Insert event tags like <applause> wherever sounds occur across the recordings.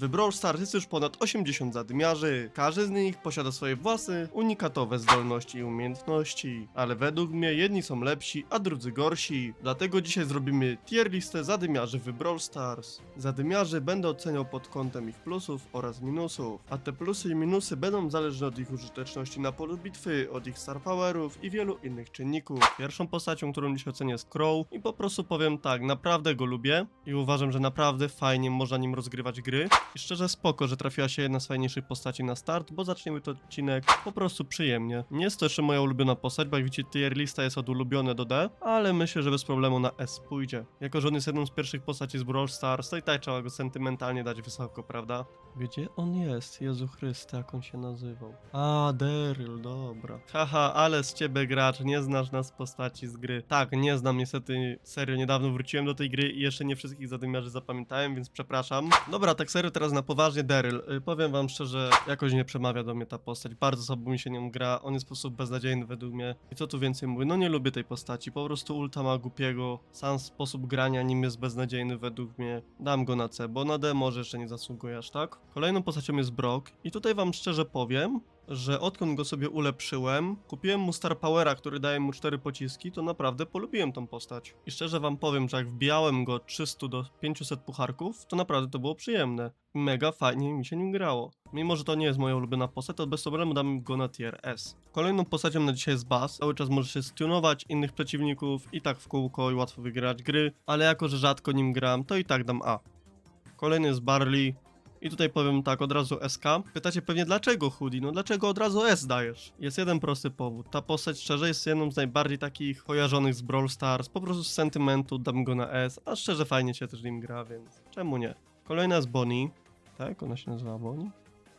W Brawl Stars jest już ponad 80 zadymiarzy. Każdy z nich posiada swoje własne, unikatowe zdolności i umiejętności. Ale według mnie jedni są lepsi, a drudzy gorsi. Dlatego dzisiaj zrobimy tier listę zadymiarzy w Brawl Stars. Zadymiarzy będę oceniał pod kątem ich plusów oraz minusów. A te plusy i minusy będą zależne od ich użyteczności na polu bitwy, od ich star powerów i wielu innych czynników. Pierwszą postacią, którą dziś ocenię jest Crow i po prostu powiem tak, naprawdę go lubię i uważam, że naprawdę fajnie można nim rozgrywać gry. I szczerze spoko, że trafiła się jedna z fajniejszych postaci na start, bo zaczniemy ten odcinek po prostu przyjemnie. Nie jest to jeszcze moja ulubiona postać, bo jak widzicie tier lista jest od ulubione do D, ale myślę, że bez problemu na S pójdzie. Jako, że on jest jedną z pierwszych postaci z Brawl Stars, to i tak trzeba go sentymentalnie dać wysoko, prawda? Gdzie on jest? Jezu Chryste, jak on się nazywał? A, Daryl, dobra. Haha, ale z ciebie gracz, nie znasz nas postaci z gry. Tak, nie znam niestety, serio, niedawno wróciłem do tej gry i jeszcze nie wszystkich zadymiarzy zapamiętałem, więc przepraszam. Dobra, tak serio, teraz na poważnie, Daryl. Y, powiem wam szczerze, jakoś nie przemawia do mnie ta postać, bardzo słabo mi się nią gra, on jest po prostu beznadziejny według mnie. I co tu więcej mówię, no nie lubię tej postaci, po prostu ulta ma głupiego, sam sposób grania nim jest beznadziejny według mnie. Dam go na C, bo na D może jeszcze nie zasługuje aż tak. Kolejną postacią jest Brock i tutaj wam szczerze powiem, że odkąd go sobie ulepszyłem, kupiłem mu Star Powera, który daje mu 4 pociski, to naprawdę polubiłem tą postać. I szczerze wam powiem, że jak wbijałem go 300 do 500 pucharków, to naprawdę to było przyjemne. Mega fajnie mi się nim grało. Mimo, że to nie jest moja ulubiona postać, to bez problemu dam go na tier S. Kolejną postacią na dzisiaj jest Bass. Cały czas może się stunować innych przeciwników i tak w kółko i łatwo wygrać gry, ale jako, że rzadko nim gram, to i tak dam A. Kolejny jest Barley. I tutaj powiem tak, od razu SK. Pytacie pewnie dlaczego Hoodie? No dlaczego od razu S dajesz? Jest jeden prosty powód. Ta postać szczerze jest jedną z najbardziej takich kojarzonych z Brawl Stars. Po prostu z sentymentu dam go na S, a szczerze fajnie się też nim gra, więc czemu nie? Kolejna jest Bonnie. Tak, ona się nazywa Bonnie.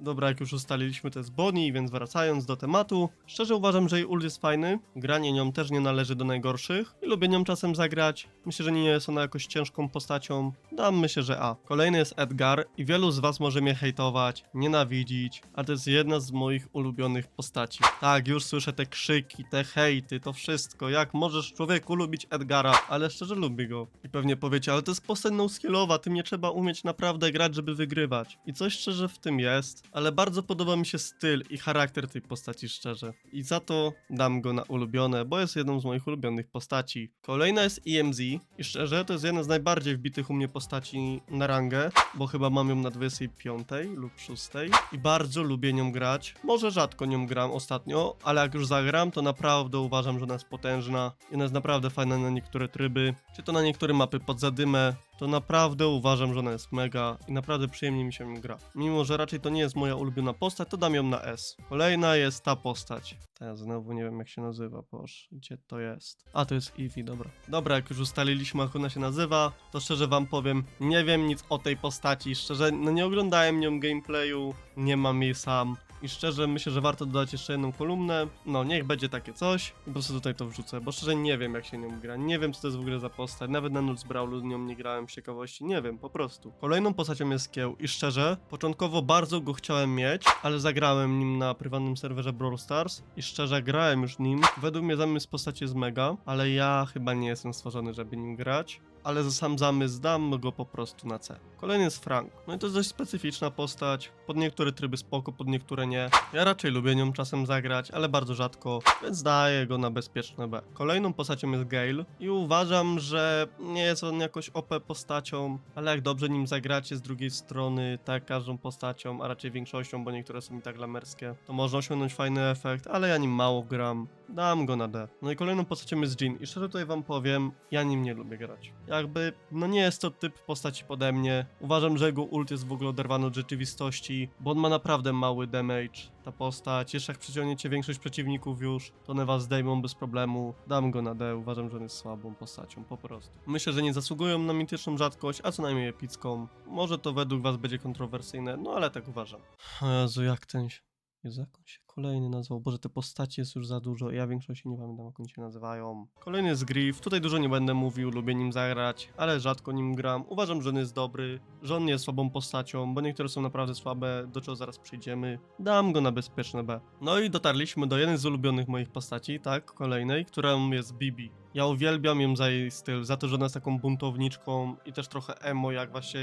Dobra, jak już ustaliliśmy, to jest Bonnie, więc wracając do tematu, szczerze uważam, że jej ult jest fajny, granie nią też nie należy do najgorszych i lubię nią czasem zagrać. Myślę, że nie jest ona jakoś ciężką postacią. Dam myślę, że A. Kolejny jest Edgar i wielu z was może mnie hejtować, nienawidzić, ale to jest jedna z moich ulubionych postaci. Tak, już słyszę te krzyki, te hejty, to wszystko. Jak możesz człowieku lubić Edgara, ale szczerze lubię go. I pewnie powiecie, ale to jest postać no-skillowa, tym nie trzeba umieć naprawdę grać, żeby wygrywać. I coś szczerze w tym jest, ale bardzo podoba mi się styl i charakter tej postaci szczerze. I za to dam go na ulubione, bo jest jedną z moich ulubionych postaci. Kolejna jest EMZ i szczerze to jest jedna z najbardziej wbitych u mnie postaci na rangę, bo chyba mam ją na 25 lub 6 i bardzo lubię nią grać. Może rzadko nią gram ostatnio, ale jak już zagram, to naprawdę uważam, że ona jest potężna i ona jest naprawdę fajna na niektóre tryby, czy to na niektóre mapy pod zadymę, to naprawdę uważam, że ona jest mega i naprawdę przyjemnie mi się gra. Mimo, że raczej to nie jest moja ulubiona postać, to dam ją na S. Kolejna jest ta postać. Teraz znowu nie wiem jak się nazywa, boż, gdzie to jest? A, to jest Eevee, dobra. Dobra, jak już ustaliliśmy jak ona się nazywa, to szczerze wam powiem, nie wiem nic o tej postaci, szczerze, no nie oglądałem nią gameplayu, nie mam jej sam. I szczerze myślę, że warto dodać jeszcze jedną kolumnę. No, niech będzie takie coś. I po prostu tutaj to wrzucę, bo szczerze nie wiem jak się nią gra. Nie wiem co to jest w ogóle za postać. Nawet na Nuts Brawlu nią nie grałem z ciekawości. Nie wiem, po prostu. Kolejną postacią jest Kieł i szczerze, początkowo bardzo go chciałem mieć, ale zagrałem nim na prywatnym serwerze Brawl Stars i szczerze grałem już nim. Według mnie zamysł postaci jest mega, ale ja chyba nie jestem stworzony, żeby nim grać ale za sam zamysł dam go po prostu na C. Kolejny jest Frank. No i to jest dość specyficzna postać. Pod niektóre tryby spoko, pod niektóre nie. Ja raczej lubię nią czasem zagrać, ale bardzo rzadko, więc daję go na bezpieczne B. Kolejną postacią jest Gale i uważam, że nie jest on jakoś OP postacią, ale jak dobrze nim zagracie z drugiej strony, tak każdą postacią, a raczej większością, bo niektóre są i tak lamerskie, to można osiągnąć fajny efekt, ale ja nim mało gram. Dam go na D. No i kolejną postacią jest Jin i szczerze tutaj wam powiem, ja nim nie lubię grać. Jakby, no nie jest to typ postaci pode mnie. Uważam, że jego ult jest w ogóle oderwany od rzeczywistości, bo on ma naprawdę mały damage. Ta postać, jeszcze jak przyciągniecie większość przeciwników już, to one was zdejmą bez problemu. Dam go na D, uważam, że on jest słabą postacią, po prostu. Myślę, że nie zasługują na mityczną rzadkość, a co najmniej epicką. Może to według was będzie kontrowersyjne, no ale tak uważam. Jezu, jak ten się... Jezu, jak on się kolejny nazwał? Boże, te postacie jest już za dużo. Ja większości nie pamiętam, jak oni się nazywają. Kolejny jest Griff. Tutaj dużo nie będę mówił, lubię nim zagrać, ale rzadko nim gram. Uważam, że on jest dobry, że on nie jest słabą postacią, bo niektóre są naprawdę słabe, do czego zaraz przyjdziemy. Dam go na bezpieczne B. No i dotarliśmy do jednej z ulubionych moich postaci, tak, kolejnej, którą jest Bibi. Ja uwielbiam ją za jej styl, za to, że ona jest taką buntowniczką i też trochę emo, jak właśnie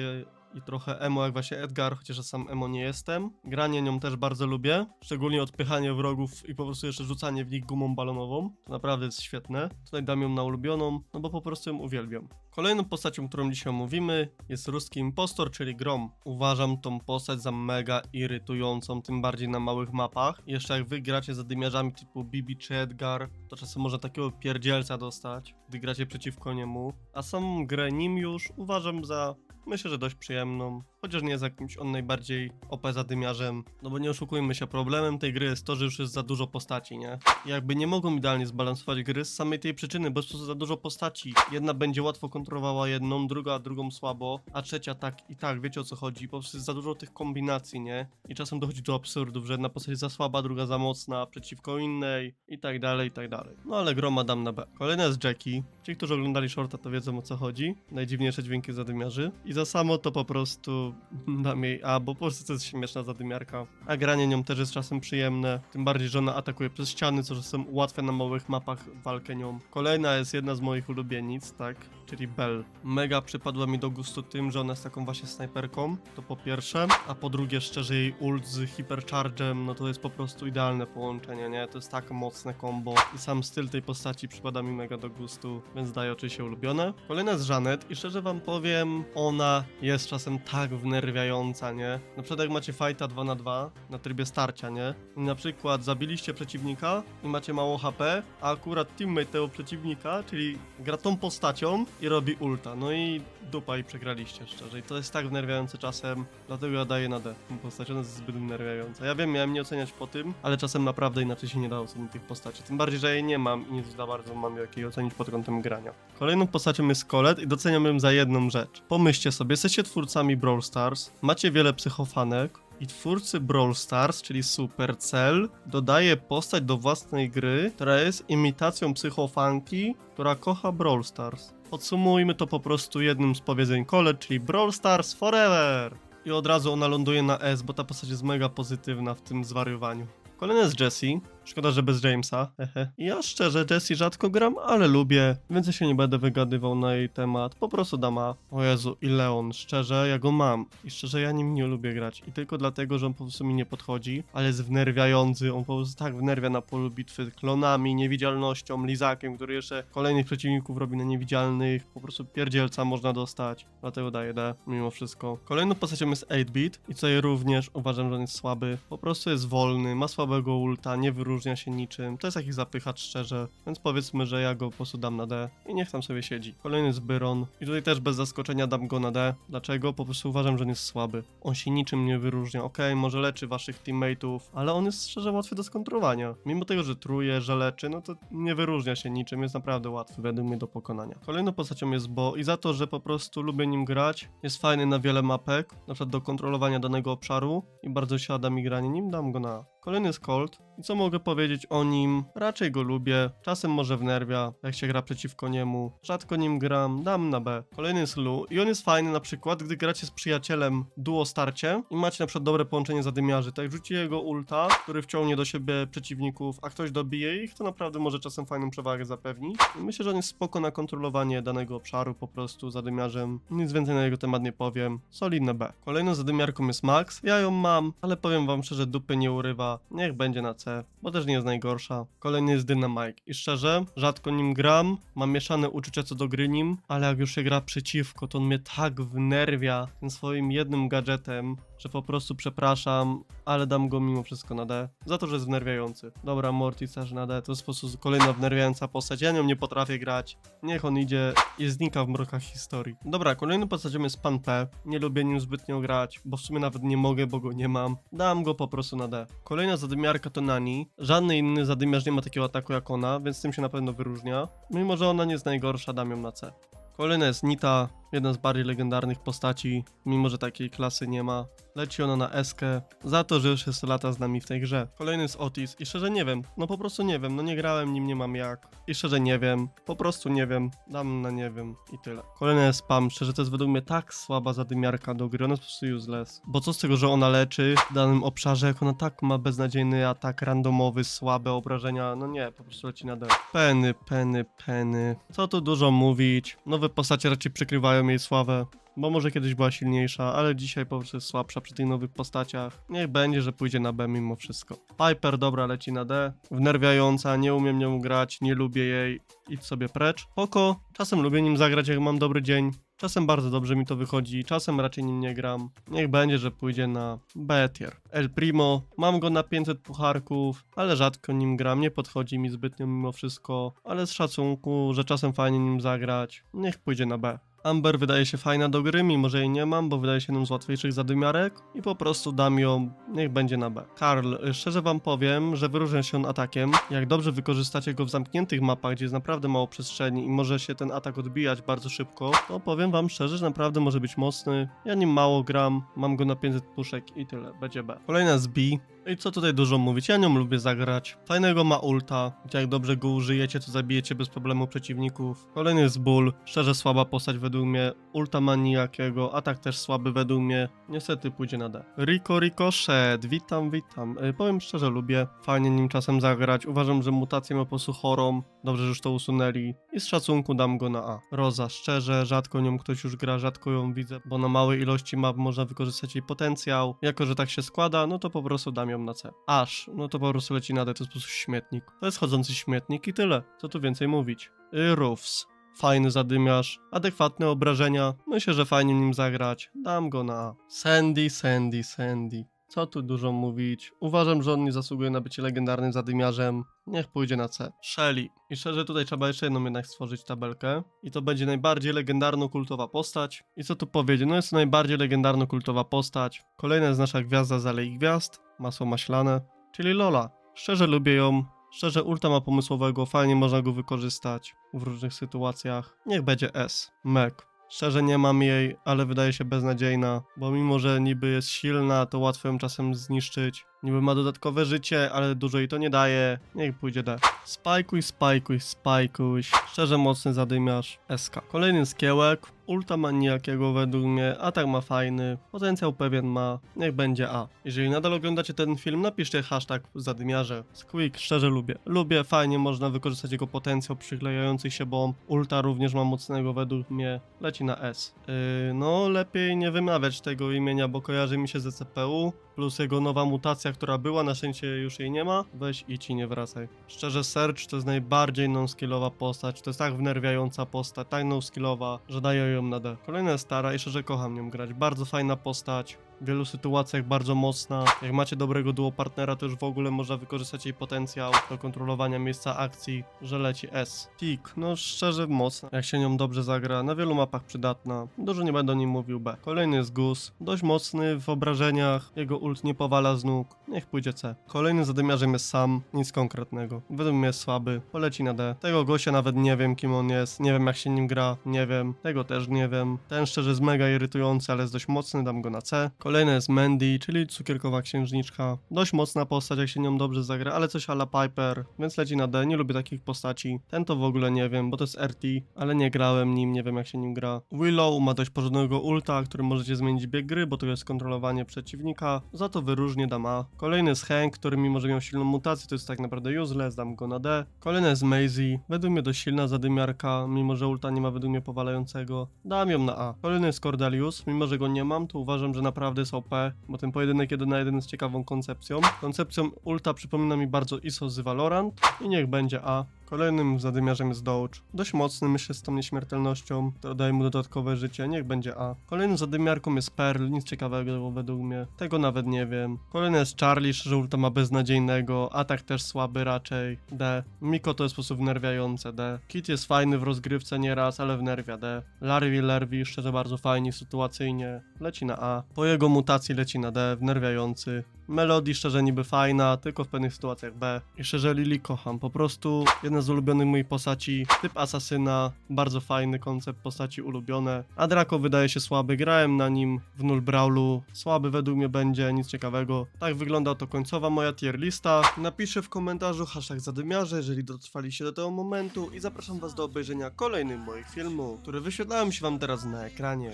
i trochę emo jak właśnie Edgar, chociaż ja sam emo nie jestem. Granie nią też bardzo lubię, szczególnie odpychanie wrogów i po prostu jeszcze rzucanie w nich gumą balonową. To naprawdę jest świetne. Tutaj dam ją na ulubioną, no bo po prostu ją uwielbiam. Kolejną postacią, którą dzisiaj omówimy jest ruski impostor, czyli Grom. Uważam tą postać za mega irytującą, tym bardziej na małych mapach. Jeszcze jak wy gracie za dymiarzami typu Bibi czy Edgar, to czasem można takiego pierdzielca dostać, gdy gracie przeciwko niemu. A samą grę nim już uważam za, myślę, że dość przyjemną. Chociaż nie jest jakimś on najbardziej OP zadymiarzem. No bo nie oszukujmy się, problemem tej gry jest to, że już jest za dużo postaci, nie? Jakby nie mogą idealnie zbalansować gry z samej tej przyczyny, bo jest za dużo postaci. Jedna będzie łatwo kontrolowała jedną, druga drugą słabo, a trzecia tak i tak, wiecie o co chodzi. Po prostu jest za dużo tych kombinacji, nie? I czasem dochodzi do absurdów, że jedna postać jest za słaba, druga za mocna przeciwko innej i tak dalej, i tak dalej. No ale groma dam na B. Kolejna jest Jackie. Ci, którzy oglądali shorta, to wiedzą o co chodzi. Najdziwniejsze dźwięki zadymiarzy. I za samo to po prostu <laughs> dam jej A, bo po prostu to jest śmieszna zadymiarka. A granie nią też jest czasem przyjemne. Tym bardziej, że ona atakuje przez ściany, co czasem ułatwia na małych mapach walkę nią. Kolejna jest jedna z moich ulubienic, tak? Czyli Bell. Mega przypadła mi do gustu tym, że ona jest taką właśnie snajperką, to po pierwsze, a po drugie szczerze jej ult z hiperchargem, no to jest po prostu idealne połączenie, nie? To jest tak mocne combo i sam styl tej postaci przypada mi mega do gustu, więc daje oczywiście ulubione. Kolejna jest Janet i szczerze wam powiem, ona jest czasem tak wnerwiająca, nie? Na przykład jak macie fighta 2 na 2 na trybie starcia, nie? I na przykład zabiliście przeciwnika i macie mało HP, a akurat teammate tego przeciwnika, czyli gra tą postacią i robi ulta. No i dupa i przegraliście szczerze. I to jest tak wnerwiające czasem, dlatego ja daję na D. Tą postać ona jest zbyt wnerwiająca. Ja wiem, miałem nie oceniać po tym, ale czasem naprawdę inaczej się nie da ocenić tych postaci. Tym bardziej, że jej nie mam i nie za bardzo mam jak jej ocenić pod kątem grania. Kolejną postacią jest Colette i doceniam ją za jedną rzecz. Pomyślcie sobie, jesteście twórcami Brawl Stars, macie wiele psychofanek, i twórcy Brawl Stars, czyli Supercell, dodaje postać do własnej gry, która jest imitacją psychofanki, która kocha Brawl Stars. Podsumujmy to po prostu jednym z powiedzeń Colette, czyli Brawl Stars Forever! I od razu ona ląduje na S, bo ta postać jest mega pozytywna w tym zwariowaniu. Kolejny jest Jessie. Szkoda, że bez Jamesa. <laughs> Ja szczerze Jessie rzadko gram, ale lubię, więc się nie będę wygadywał na jej temat. Po prostu dama. O Jezu, i Leon. Szczerze, ja go mam. I szczerze, ja nim nie lubię grać. I tylko dlatego, że on po prostu mi nie podchodzi, ale jest wnerwiający. On po prostu tak wnerwia na polu bitwy klonami, niewidzialnością, lizakiem, który jeszcze kolejnych przeciwników robi na niewidzialnych. Po prostu pierdzielca można dostać. Dlatego daję D, mimo wszystko. Kolejną postacią jest 8-bit i co je również uważam, że on jest słaby. Po prostu jest wolny, ma słabego ulta, nie wyróżnia się niczym. To jest jakiś zapychacz szczerze, więc powiedzmy, że ja go po prostu dam na D i niech tam sobie siedzi. Kolejny jest Byron i tutaj też bez zaskoczenia dam go na D. Dlaczego? Po prostu uważam, że on jest słaby. On się niczym nie wyróżnia. Okej, może leczy waszych teammateów, ale on jest szczerze łatwy do skontrowania. Mimo tego, że truje, że leczy, no to nie wyróżnia się niczym, jest naprawdę łatwy według mnie do pokonania. Kolejną postacią jest Bo i za to, że po prostu lubię nim grać, jest fajny na wiele mapek, na przykład do kontrolowania danego obszaru i bardzo siada mi granie nim, dam go na. Kolejny jest Colt. I co mogę powiedzieć o nim? Raczej go lubię. Czasem może wnerwia, jak się gra przeciwko niemu. Rzadko nim gram, dam na B. Kolejny jest Lu. I on jest fajny na przykład, gdy gracie z przyjacielem duo starcie i macie na przykład dobre połączenie zadymiarzy. Tak rzucicie jego ulta, który wciągnie do siebie przeciwników, a ktoś dobije ich, to naprawdę może czasem fajną przewagę zapewnić. I myślę, że on jest spoko na kontrolowanie danego obszaru po prostu zadymiarzem. Nic więcej na jego temat nie powiem. Solidne B. Kolejną zadymiarką jest Max. Ja ją mam, ale powiem wam szczerze, dupy nie urywa. Niech będzie na C, bo też nie jest najgorsza. Kolejny jest Dynamite. I szczerze, rzadko nim gram, mam mieszane uczucia co do gry nim, ale jak już się gra przeciwko, to on mnie tak wnerwia tym swoim jednym gadżetem, że po prostu przepraszam, ale dam go mimo wszystko na D. Za to, że jest wnerwiający. Dobra, Mortis też na D. To jest po kolejna wnerwiająca postać. Ja nią nie potrafię grać. Niech on idzie i znika w mrokach historii. Dobra, kolejną postacią jest Pan P. Nie lubię nim zbytnio grać, bo w sumie nawet nie mogę, bo go nie mam. Dam go po prostu na D. Kolejna zadymiarka to Nani. Żadny inny zadymiarz nie ma takiego ataku jak ona, więc tym się na pewno wyróżnia. Mimo, że ona nie jest najgorsza, dam ją na C. Kolejna jest Nita, jedna z bardziej legendarnych postaci, mimo że takiej klasy nie ma. Leci ona na Eskę za to, że już jest lata z nami w tej grze. Kolejny jest Otis i szczerze nie wiem, no po prostu nie wiem, no nie grałem nim, nie mam jak. I szczerze nie wiem, po prostu nie wiem, dam na nie wiem i tyle. Kolejny jest Pam, szczerze to jest według mnie tak słaba zadymiarka do gry, ona jest po prostu useless. Bo co z tego, że ona leczy w danym obszarze, jak ona tak ma beznadziejny atak randomowy, słabe obrażenia, no nie, po prostu leci na D. Penny, penny, penny. Co tu dużo mówić, nowe postacie raczej przykrywają jej sławę. bo może kiedyś była silniejsza, ale dzisiaj po prostu jest słabsza przy tych nowych postaciach. Niech będzie, że pójdzie na B mimo wszystko. Piper dobra leci na D, wnerwiająca, nie umiem nią grać, nie lubię jej, idź sobie precz. Poko, czasem lubię nim zagrać jak mam dobry dzień, Czasem bardzo dobrze mi to wychodzi, czasem raczej nim nie gram. Niech będzie, że pójdzie na B tier. El Primo, mam go na 500 pucharków, ale rzadko nim gram, nie podchodzi mi zbytnio mimo wszystko, ale z szacunku, że czasem fajnie nim zagrać, niech pójdzie na B. Amber wydaje się fajna do gry, mimo że jej nie mam, bo wydaje się jedną z łatwiejszych zadymiarek i po prostu dam ją, niech będzie na B. Karl, y, szczerze wam powiem, że wyróżnia się on atakiem. Jak dobrze wykorzystacie go w zamkniętych mapach, gdzie jest naprawdę mało przestrzeni i może się ten atak odbijać bardzo szybko, to powiem wam szczerze, że naprawdę może być mocny. Ja nim mało gram, mam go na 500 puszek i tyle, będzie B. Kolejna jest B. I co tutaj dużo mówić, ja nią lubię zagrać. Fajnego ma ulta, jak dobrze go użyjecie, to zabijecie bez problemu przeciwników. Kolejny jest Bull, szczerze słaba postać według mnie. Ulta ma nijakiego, atak też słaby według mnie. Niestety pójdzie na D. Rico Ricochet, witam, witam. Y, powiem szczerze, lubię fajnie nim czasem zagrać. Uważam, że mutację ma po prostu chorą. Dobrze, że już to usunęli. I z szacunku dam go na A. Roza, szczerze, rzadko nią ktoś już gra, rzadko ją widzę, bo na małej ilości map można wykorzystać jej potencjał. Jako, że tak się składa, no to po prostu dam ją na C. Aż, no to po prostu leci na D, to jest po prostu śmietnik. To jest chodzący śmietnik i tyle. Co tu więcej mówić? Y, Roofs. Fajny zadymiarz, adekwatne obrażenia. Myślę, że fajnie nim zagrać. Dam go na A. Sandy, Sandy, Sandy. Co tu dużo mówić? Uważam, że on nie zasługuje na bycie legendarnym zadymiarzem. Niech pójdzie na C. Shelly. I szczerze tutaj trzeba jeszcze jedną jednak stworzyć tabelkę. I to będzie najbardziej legendarno-kultowa postać. I co tu powiedzieć? No jest to najbardziej legendarno-kultowa postać. Kolejna jest nasza gwiazda z Alei Gwiazd. Masło maślane. Czyli Lola. Szczerze lubię ją. Szczerze ulta ma pomysłowego, fajnie można go wykorzystać w różnych sytuacjach. Niech będzie S. Meg. Szczerze nie mam jej, ale wydaje się beznadziejna, bo mimo, że niby jest silna, to łatwo ją czasem zniszczyć. Niby ma dodatkowe życie, ale dużo jej to nie daje. Niech pójdzie D. Spajkuj, spajkuj, spajkuj. Szczerze mocny zadymiarz. SK. Kolejny skiełek. Ulta ma nijakiego według mnie, atak ma fajny, potencjał pewien ma, niech będzie A. Jeżeli nadal oglądacie ten film, napiszcie hashtag zadymiarze. Squeak, szczerze lubię. Lubię, fajnie można wykorzystać jego potencjał przyklejających się bomb. Ulta również ma mocnego według mnie, leci na S. Yy, no, lepiej nie wymawiać tego imienia, bo kojarzy mi się ze CPU, plus jego nowa mutacja, która była, na szczęście już jej nie ma. Weź i nie wracaj. Szczerze, Search to jest najbardziej non-skillowa postać, to jest tak wnerwiająca postać, tak non-skillowa, że daję ją na D. Kolejna jest stara i szczerze kocham nią grać. Bardzo fajna postać, w wielu sytuacjach bardzo mocna. Jak macie dobrego duo partnera, to już w ogóle można wykorzystać jej potencjał do kontrolowania miejsca akcji, że leci S. Tik, no szczerze mocna. Jak się nią dobrze zagra, na wielu mapach przydatna. Dużo nie będę o nim mówił B. Kolejny jest Gus, dość mocny w obrażeniach, jego ult nie powala z nóg. Niech pójdzie C. Kolejnym zadymiarzem jest Sam, nic konkretnego. Według mnie jest słaby, poleci na D. Tego gościa nawet nie wiem kim on jest, nie wiem jak się nim gra, nie wiem. Tego też nie wiem. Ten szczerze jest mega irytujący, ale jest dość mocny, dam go na C. Kolejna jest Mandy, czyli cukierkowa księżniczka. Dość mocna postać, jak się nią dobrze zagra, ale coś ala Piper, więc leci na D. Nie lubię takich postaci. Ten to w ogóle nie wiem, bo to jest RT, ale nie grałem nim, nie wiem jak się nim gra. Willow ma dość porządnego ulta, którym możecie zmienić bieg gry, bo to jest kontrolowanie przeciwnika. Za to wyróżnię dam A. Kolejny jest Hank, który mimo, że miał silną mutację, to jest tak naprawdę useless, dam go na D. Kolejna jest Maisie, według mnie dość silna zadymiarka, mimo że ulta nie ma według mnie powalającego. Dam ją na A. Kolejny jest Cordelius, mimo że go nie mam, to uważam, że naprawdę jest OP, bo ten pojedynek 1 na 1 jest ciekawą koncepcją. Koncepcją ulta przypomina mi bardzo ISO z Valorant i niech będzie A. Kolejnym zadymiarzem jest Doge. Dość mocny, myślę, z tą nieśmiertelnością. To daje mu dodatkowe życie, niech będzie A. Kolejną zadymiarką jest Pearl, nic ciekawego według mnie. Tego nawet nie wiem. Kolejny jest Charlie, że ulta ma beznadziejnego. Atak też słaby raczej. D. Miko to jest po prostu wnerwiające. D. Kit jest fajny w rozgrywce nieraz, ale wnerwia. D. Larry Lerwi szczerze bardzo fajnie, sytuacyjnie. Leci na A. Po jego mutacji leci na D, wnerwiający. Melody szczerze niby fajna, tylko w pewnych sytuacjach B. I szczerze Lily kocham, po prostu jedna z ulubionych moich postaci, typ asasyna, bardzo fajny koncept postaci ulubione. A Draco wydaje się słaby, grałem na nim w Null Brawlu, słaby według mnie będzie, nic ciekawego. Tak wygląda to końcowa moja tier lista. Napiszę w komentarzu hashtag zadymiarze, jeżeli dotrwaliście do tego momentu i zapraszam was do obejrzenia kolejnych moich filmów, które wyświetlają się wam teraz na ekranie.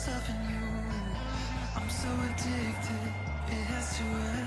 myself in you. I'm so addicted, it has to end.